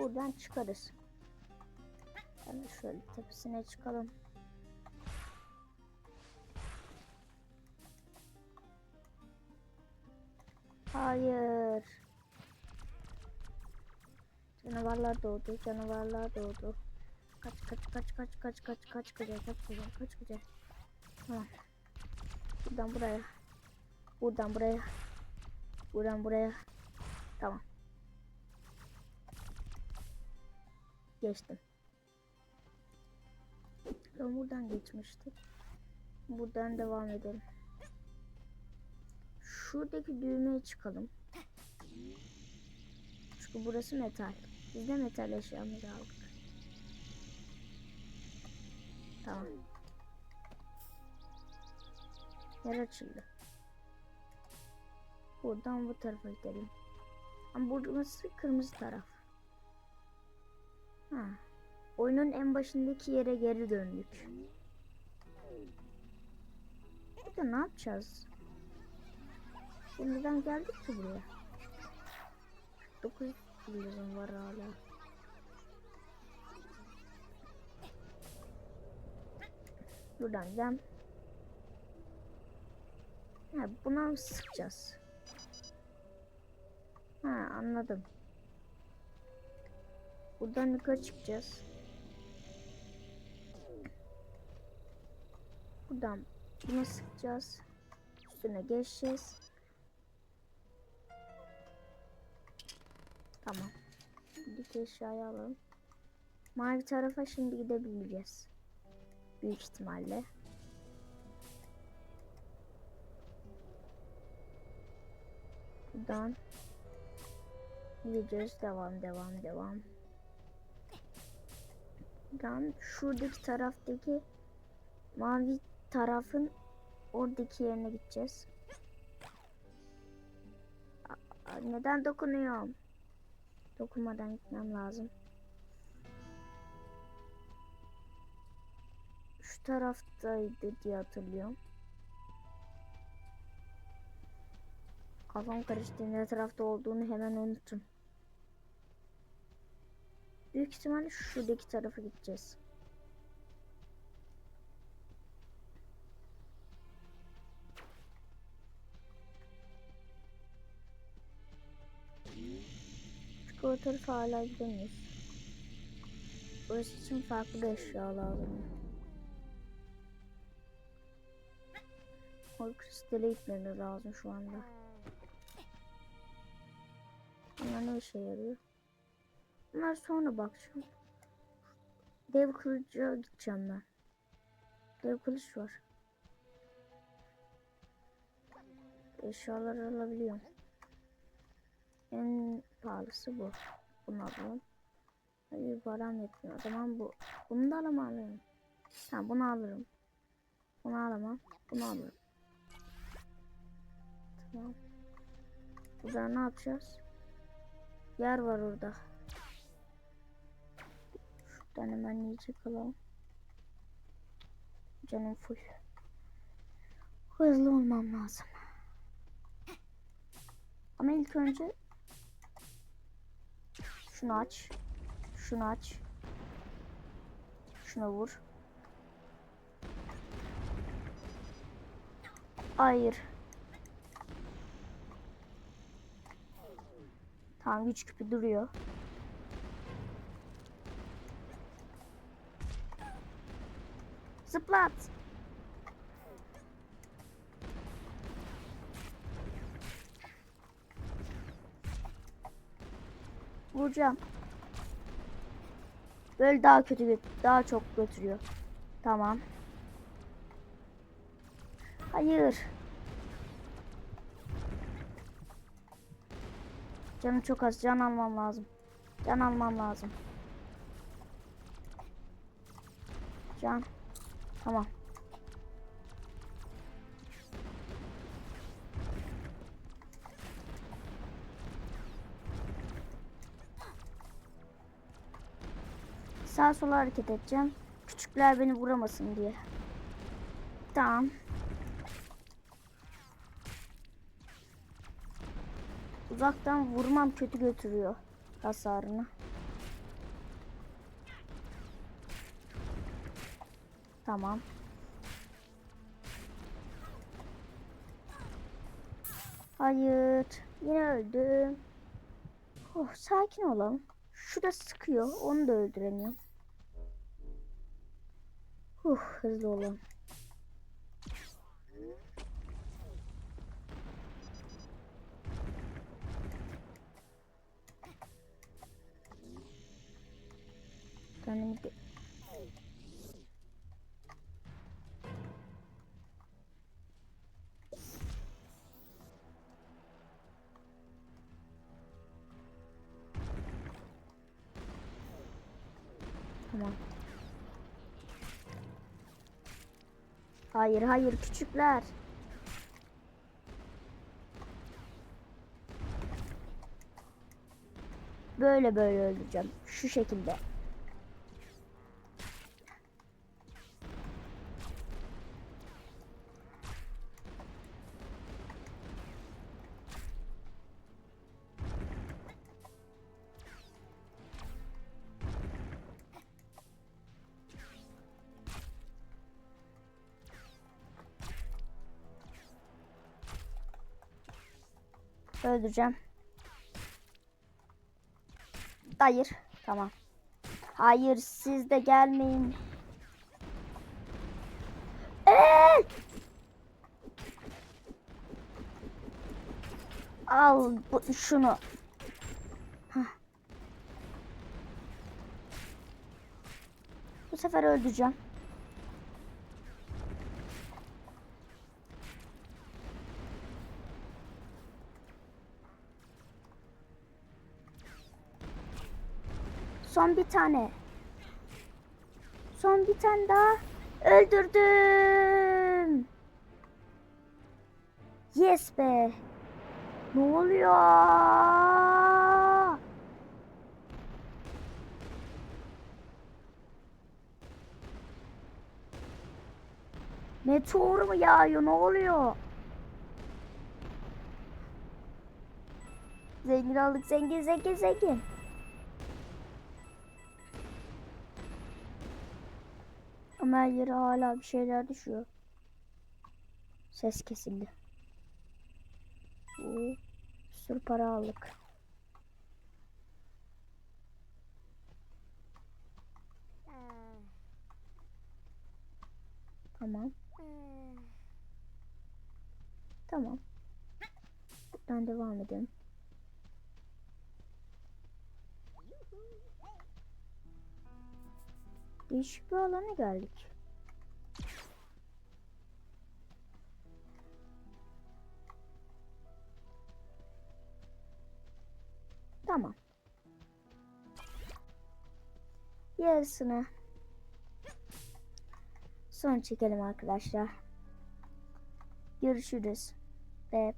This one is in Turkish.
buradan çıkarız. Yani şöyle tepesine çıkalım. Hayır. Canavarlar doğdu. Canavarlar doğdu. Kaç kaç kaç kaç kaç kaç kaç güzel kaç güzel kaç güzel. Tamam. Buradan buraya. Buradan buraya. Buradan buraya. Tamam. Geçtim. Ben buradan geçmiştik. Buradan devam edelim. Şuradaki düğmeye çıkalım. Çünkü burası metal. Biz de metal eşyamızı aldık. Tamam. Yer açıldı. Buradan bu tarafa gidelim. Ama burası kırmızı taraf. Ha. Oyunun en başındaki yere geri döndük. Burada ne yapacağız? Şimdiden geldik ki buraya. 9 yıldızım var hala. Buradan gel. Ha, buna mı sıkacağız? Ha anladım. Buradan yukarı çıkacağız. Buradan buna sıkacağız. Üstüne geçeceğiz. Tamam. Buradaki eşyayı alalım. Mavi tarafa şimdi gidebileceğiz. Büyük ihtimalle. Buradan gideceğiz. Devam devam devam. Buradan şuradaki taraftaki mavi tarafın oradaki yerine gideceğiz. Aa, neden dokunuyorum? Dokunmadan gitmem lazım. Şu taraftaydı diye hatırlıyorum. Kafam karıştı. Ne tarafta olduğunu hemen unuttum. Büyük ihtimalle şuradaki tarafa gideceğiz. Çünkü o tarafa hala gidemiyoruz. Burası için farklı bir eşya lazım. O kristale gitmemiz lazım şu anda. Bunlar ne işe yarıyor? Bunlar sonra bakacağım. Dev kılıca gideceğim ben. Dev kılıç var. Eşyaları alabiliyorum. En pahalısı bu. Bunu alalım. Hayır param yetmiyor. O zaman bu. Bunu da alamam. Tamam bunu alırım. Bunu alamam. Bunu alırım. Tamam. Burada ne yapacağız? Yer var orada. Şuradan hemen yiyecek alalım. Canım full. Hızlı olmam lazım. Ama ilk önce şunu aç. Şunu aç. Şuna vur. Hayır. Tamam güç küpü duruyor. Zıplat. Vuracağım. Böyle daha kötü daha çok götürüyor. Tamam. Hayır. Canım çok az. Can almam lazım. Can almam lazım. Can. Tamam. Sağa sola hareket edeceğim. Küçükler beni vuramasın diye. Tamam. Uzaktan vurmam kötü götürüyor hasarını. Tamam. Hayır. Yine öldüm. Oh, sakin olalım. Şurada sıkıyor. Onu da öldüremiyorum. Huh, hızlı olalım. Kendimi Tamam. Hayır hayır küçükler. Böyle böyle öldüreceğim. Şu şekilde. Öldüreceğim. Hayır. Tamam. Hayır siz de gelmeyin. Ee! Al bu, şunu. Hah. Bu sefer öldüreceğim. Son bir tane. Son bir tane daha. Öldürdüm. Yes be. Ne oluyor? Meteor mu yağıyor? Ne oluyor? Zengin aldık. Zengin, zengin, zengin. Ama her yere hala bir şeyler düşüyor. Ses kesildi. Bir sürü para aldık. Tamam. Tamam. Buradan devam edelim. Değişik bir alana geldik. Tamam. Yarısını son çekelim arkadaşlar. Görüşürüz ve